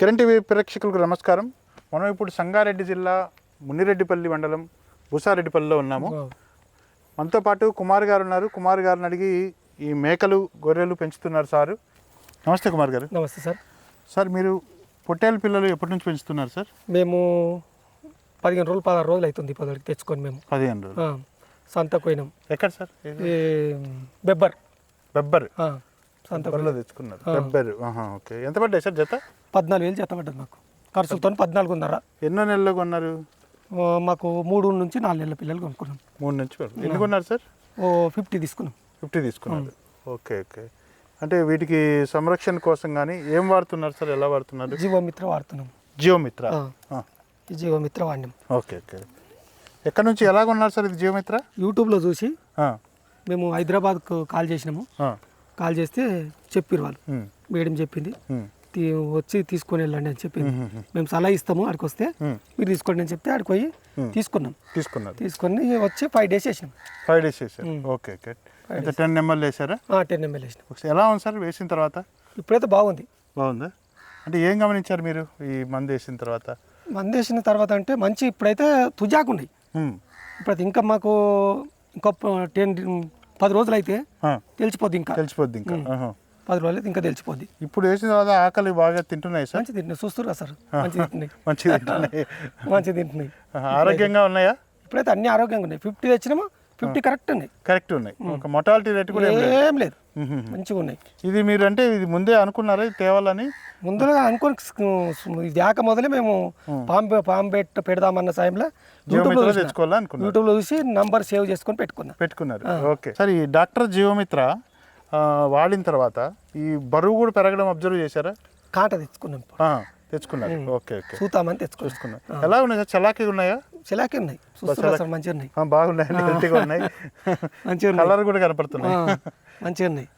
Kiran TV ప్రేక్షకులకు నమస్కారం. మనం ఇప్పుడు సంగారెడ్డి జిల్లా మున్నిరెడ్డిపల్లి మండలం భూసారెడ్డిపల్లిలో ఉన్నాము. మనతో పాటు కుమార్ గారు ఉన్నారు. కుమార్ గారిని అడిగి ఈ మేకలు గొర్రెలు పెంచుతున్నారు సారు. నమస్తే కుమార్ గారు. నమస్తే సార్. సార్ మీరు పొట్టేల పిల్లలు ఎప్పటి నుంచి పెంచుతున్నారు సార్? మేము పదిహేను రోజులు పదహారు రోజులు అవుతుంది పదహారుకి తెచ్చుకొని మేము. పదిహేను రోజులు. సంతకు పోయినాం. ఎక్కడ సార్? బెబ్బర్. బెబ్బర్. ఆ, సంతకు బెబ్బర్లో తెచ్చుకున్నారు. ఆహా, ఓకే. ఎంత పడ్డాయి సార్ జత? పద్నాలుగు వేలు చెత్తపడ్డది మాకు. ఖర్చులతో పద్నాలుగున్నర ఎన్నో నెలలు కొన్నారు? మాకు మూడు నుంచి నాలుగు నెలల పిల్లలు కొనుక్కున్నాం. మూడు నుంచి. ఎన్ని కొన్నారు సార్? ఓ ఫిఫ్టీ తీసుకున్నాం. ఫిఫ్టీ తీసుకున్నారు. Okay okay. అంటే వీటికి సంరక్షణ కోసం కానీ ఏం వాడుతున్నారు సార్? ఎలా వాడుతున్నారు? జీవోమిత్ర వాడుతున్నాం. ఈ జీవోమిత్ర వాడినాం. Okay okay. ఎక్కడి నుంచి ఎలా కొన్నారు సార్ ఇది జియోమిత్ర యూట్యూబ్లో చూసి మేము హైదరాబాద్కు కాల్ చేసినాము. కాల్ చేస్తే చెప్పిరు వాళ్ళు. మేడం చెప్పింది. వచ్చి తీసుకొని వెళ్ళండి అని చెప్పింది. మేము సలహా ఇస్తాము ఆడికి వస్తే మీరు తీసుకోండి అని చెప్తే ఆడికి పోయి తీసుకున్నాం. తీసుకున్నారు. తీసుకొని వచ్చి ఫైవ్ డేస్ వేసినాం ఫైవ్ డేస్ చేశారు. Okay okay. టెన్ ఎంఎల్ వేసారా టెన్ ఎంఎల్ వేసినాం. ఎలా ఉంది సార్ వేసిన తర్వాత? ఇప్పుడైతే బాగుంది. బాగుందా? అంటే ఏం గమనించారు మీరు ఈ మందు వేసిన తర్వాత? మంది వేసిన తర్వాత అంటే మంచి ఇప్పుడైతే తుజాకున్నాయి ఉమ్, ఇప్పుడైతే ఇంకా మాకు ఇంకో టెన్ పది రోజులు అయితే తెలిసిపోద్ది ఇంకా. తెలిసిపోద్ది ఇంకా. పది రోజులు ఇంకా తెలిసిపోద్ది. ఇప్పుడు వేసిన తర్వాత ఆకలి బాగా తింటున్నాయి సార్? మంచి తింటున్నాయి. చూస్తురా సార్? మంచి తింటున్నాయి. మంచిగా తింటున్నాయి. మంచి తింటున్నాయి. ఆరోగ్యంగా ఉన్నాయా? ఇప్పుడైతే అన్ని ఆరోగ్యంగా ఉన్నాయి. ఫిఫ్టీ తెచ్చినామా ఫిఫ్టీ కరెక్ట్ ఉన్నాయి. కరెక్ట్ ఉన్నాయి. ఒక మొటాలిటీ రేట్ కూడా ఏం లేదు. మంచిగా ఉన్నాయి. ఇది మీరు అంటే ఇది ముందే అనుకున్నారా? తేవాలని? ముందుగా అనుకోని ఇది ఆక మొదలే మేము పాము పెట్ట పెడదామన్న సమయంలో యూట్యూబ్లో జియోమిత్ర చూసిన. తెచ్చుకోవాలా అనుకున్నారు. యూట్యూబ్లో చూసి నంబర్ సేవ్ చేసుకొని పెట్టుకున్నా. పెట్టుకున్నారు. ఓకే. సరే ఈ డాక్టర్ జీవమిత్ర వాడిన తర్వాత ఈ బరువు కూడా పెరగడం అబ్జర్వ్ చేశారా? కాంట తెచ్చుకున్నాం తెచ్చుకున్నారు. Okay okay. చూతామని తెచ్చుకున్నాం తెచ్చుకున్నారు. ఎలా ఉన్నాయి సార్? చలాకీగా ఉన్నాయా? చిలాకి ఉన్నాయి. చూస్తున్నా సార్ మంచిగా ఉన్నాయి. బాగున్నాయి. హెల్తీగా ఉన్నాయి. మంచిగా కలర్ కూడా కనపడుతున్నాయి. మంచిగా ఉన్నాయి.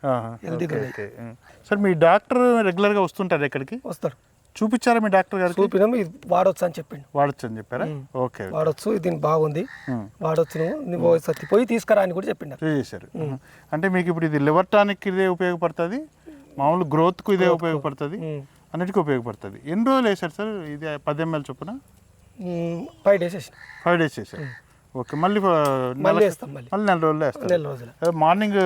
హెల్తీగా ఉన్నాయి. సార్ మీ డాక్టర్ రెగ్యులర్గా వస్తుంటారు ఇక్కడికి? వస్తారు చూపించారా మీ డాక్టర్ గారికి? చూపినాము ఇది వాడొచ్చు అని చెప్పిండు. వాడచ్చు అని చెప్పారా? ఓకే వాడొచ్చు దీనికి బాగుంది. వాడొచ్చు నువ్వు నువ్వు సత్తి పోయి తీసుకురా అని కూడా చెప్పిండు. చేశారు అంటే మీకు ఇప్పుడు ఇది లివర్ టానిక్ ఇదే ఉపయోగపడుతుంది? మామూలు గ్రోత్కు ఇదే ఉపయోగపడుతుంది. అన్నిటికీ ఉపయోగపడుతుంది. ఎన్ని రోజులు వేశారు సార్? ఇది పది ఎంఎల్ చొప్పున? ఫైవ్ డేస్ ఫైవ్ డేస్ చేశారు ఓకే మళ్ళీ మళ్ళీ నెల- వేస్తాం మళ్ళీ. మళ్ళీ నెల రోజులు వేస్తారు. నెల రోజులు మార్నింగ్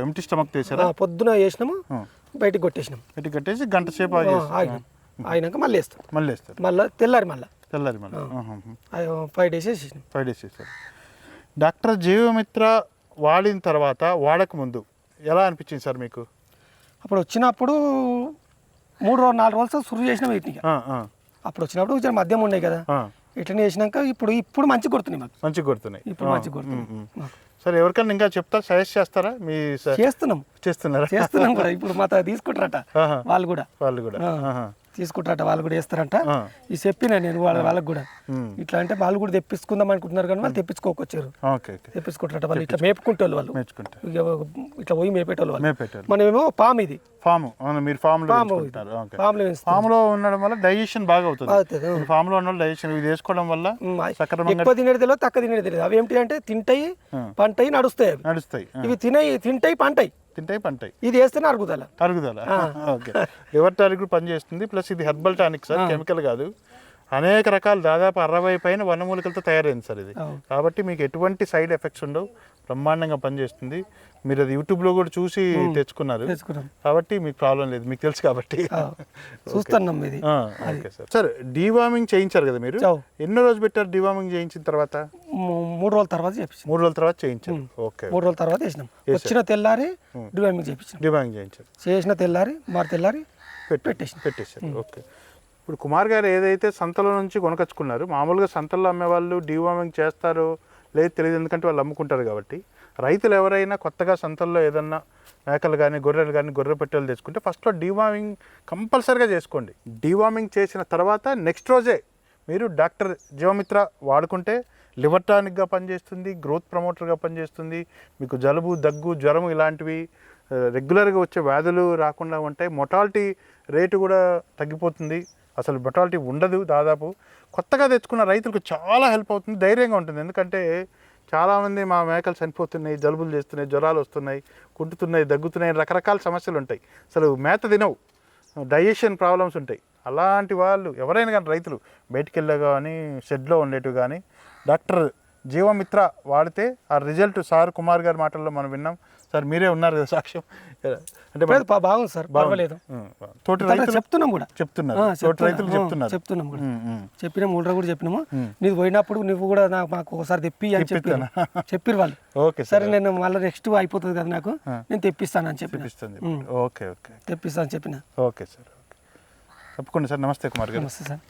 ఎంటీ స్టమక్ చేశారా ఆ, పొద్దున వేసినాము. బయటికి కొట్టేసినాం ఇటు కట్టేసి గంట సేపు ఆగినాక మళ్ళీ వేస్తాం. మళ్ళీ వేస్తారు. మళ్ళీ తెల్లారి మళ్ళీ. తెల్లారి మళ్ళీ. ఫైవ్ డేస్ వేసేసినాం. ఫైవ్ డేస్ చేశారు డాక్టర్ జీవమిత్ర వాడిన తర్వాత వాడక ముందు ఎలా అనిపించింది సార్ మీకు? అప్పుడు వచ్చినప్పుడు మూడు రోజు నాలుగు రోజులు సురు చేసినాం వీటిని ఆ, అప్పుడు వచ్చినప్పుడు కొంచెం మద్యం ఉన్నాయి కదా. ఇట్లనే వేసినాక ఇప్పుడు ఇప్పుడు మంచి కొడుతున్నాయి మాకు. మంచిగా కొడుతున్నాయి. ఇప్పుడు మంచి కొడుతున్నాయి. సరే ఎవరికైనా ఇంకా చెప్తా సజెస్ట్ చేస్తారా? మీ చేస్తున్నాం. చేస్తున్నారా? చేస్తున్నాం కూడా. ఇప్పుడు మా తా- తీసుకుంటారట. వాళ్ళు కూడా. వాళ్ళు కూడా. తీసుకుంటారట వాళ్ళు కూడా వేస్తారంట. ఇది చెప్పిన నేను వాళ్ళ వాళ్ళకి కూడా. ఇట్లా అంటే వాళ్ళు కూడా తెప్పించుకుందాం అనుకుంటున్నారు కానీ వాళ్ళు తెప్పించుకోకొచ్చారు. తెప్పించుకుంటారట వాళ్ళు. ఇట్లా మేపుకుంటే వాళ్ళు. ఇట్లా పోయి మేపేటోళ్ళు వాళ్ళు. మనమేమో పాము ఇది. ఫామ్ అవును మీరు ఫామ్లో పాములో వేస్తాం ఫామ్లో ఉండడం వల్ల డైజెషన్ బాగా అవుతుంది. ఫామ్లో ఉన్న డైజెషన్ ఇది వేసుకోవడం వల్ల ఎక్కువ తినేది తెలియదు తక్కువ తినేది తెలియదు. అవి ఏంటి అంటే తింటాయి. పంటాయి నడుస్తాయి నడుస్తాయి. ఇవి తినయి తింటాయి పంటాయి. తింటాయి పంటాయి. ఇది వేస్తేనే అరుగుదల. అరుగుదల. ఓకే. లివర్ టానిక్ పనిచేస్తుంది. ప్లస్ ఇది హెర్బల్ టానిక్ సార్ కెమికల్ కాదు. అనేక రకాల దాదాపు అరవై పైన వనమూలికలతో తయారైంది సార్ ఇది. కాబట్టి మీకు ఎటువంటి సైడ్ ఎఫెక్ట్స్ ఉండవు. బ్రహ్మాండంగా పనిచేస్తుంది. మీరు అది యూట్యూబ్లో కూడా చూసి తెచ్చుకున్నారు. తెచ్చుకున్నాం. కాబట్టి మీకు ప్రాబ్లం లేదు. మీకు తెలుసు కాబట్టి. చూస్తున్నాం ఇది. Okay sir. సార్ డీవార్మింగ్ చేయించారు కదా మీరు. ఎన్నో రోజు పెట్టారు డీవార్మింగ్ చేయించిన తర్వాత? మూడు రోజుల తర్వాత చేపించాం. మూడు రోజుల తర్వాత చేయించారు. ఓకే మూడు రోజుల తర్వాత వేసినాం వచ్చిన తెల్లారి డివైమింగ్ చేపించినాం డీవార్మింగ్ చేయించారు. చేసిన తెల్లారి మరి తెల్లారి పెట్టి పెట్టేసినాం. పెట్టేశారు. ఓకే. ఇప్పుడు కుమార్ గారు ఏదైతే సంతలో నుంచి కొనకొచ్చుకున్నారు మామూలుగా సంతల్లో అమ్మేవాళ్ళు డీవార్మింగ్ చేస్తారో లేదు తెలియదు ఎందుకంటే వాళ్ళు అమ్ముకుంటారు కాబట్టి. రైతులు ఎవరైనా కొత్తగా సంతల్లో ఏదన్నా మేకలు కానీ గొర్రెలు కానీ గొర్రె పెట్టెలు తెచ్చుకుంటే ఫస్ట్లో డీవార్మింగ్ కంపల్సరీగా చేసుకోండి. డీవార్మింగ్ చేసిన తర్వాత నెక్స్ట్ రోజే మీరు డాక్టర్ జీవమిత్ర వాడుకుంటే లివర్ టానిక్గా పనిచేస్తుంది గ్రోత్ ప్రమోటర్గా పనిచేస్తుంది. మీకు జలుబు దగ్గు జ్వరం ఇలాంటివి రెగ్యులర్గా వచ్చే వ్యాధులు రాకుండా ఉంటాయి. మొటాలిటీ రేటు కూడా తగ్గిపోతుంది. అసలు మొటాలిటీ ఉండదు దాదాపు. కొత్తగా తెచ్చుకున్న రైతులకు చాలా హెల్ప్ అవుతుంది ధైర్యంగా ఉంటుంది. ఎందుకంటే చాలామంది మా మేకలు చనిపోతున్నాయి జలుబులు చేస్తున్నాయి జ్వరాలు వస్తున్నాయి కుంటుతున్నాయి దగ్గుతున్నాయి రకరకాల సమస్యలు ఉంటాయి. అసలు మేత తినవు డైజెషన్ ప్రాబ్లమ్స్ ఉంటాయి. అలాంటి వాళ్ళు ఎవరైనా కానీ రైతులు బయటికి వెళ్ళే కానీ షెడ్లో ఉండేటివి కానీ డాక్టర్ జీవమిత్ర వాడితే ఆ రిజల్ట్ సార్ కుమార్ గారి మాటల్లో మనం విన్నాం. సార్ మీరే ఉన్నారు కదా సాక్ష్యం. అంటే బాగుంది సార్ పర్వాలేదు. ఉం, తోటి రైతులు చెప్తున్నాం కూడా. చెప్తున్నారు. తోటి. రైతులు చెప్తున్నారు. చెప్తున్నాం కూడా. చెప్పినాము ఊళ్ళో కూడా చెప్పినాము. నీది పోయినప్పుడు నువ్వు కూడా నాకు మాకు ఒకసారి తెప్పి అని చెప్పి చెప్పిరు వాళ్ళు. Okay sir. నేను మళ్ళీ నెక్స్ట్ అయిపోతుంది కదా నాకు. నేను తెప్పిస్తాను అని చెప్పిన. చూపిస్తుంది ఓకే ఓకే. తెప్పిస్తాను చెప్పిన. ఓకే సార్ తప్పకుండా సార్. నమస్తే కుమార్ గారు. నమస్తే సార్.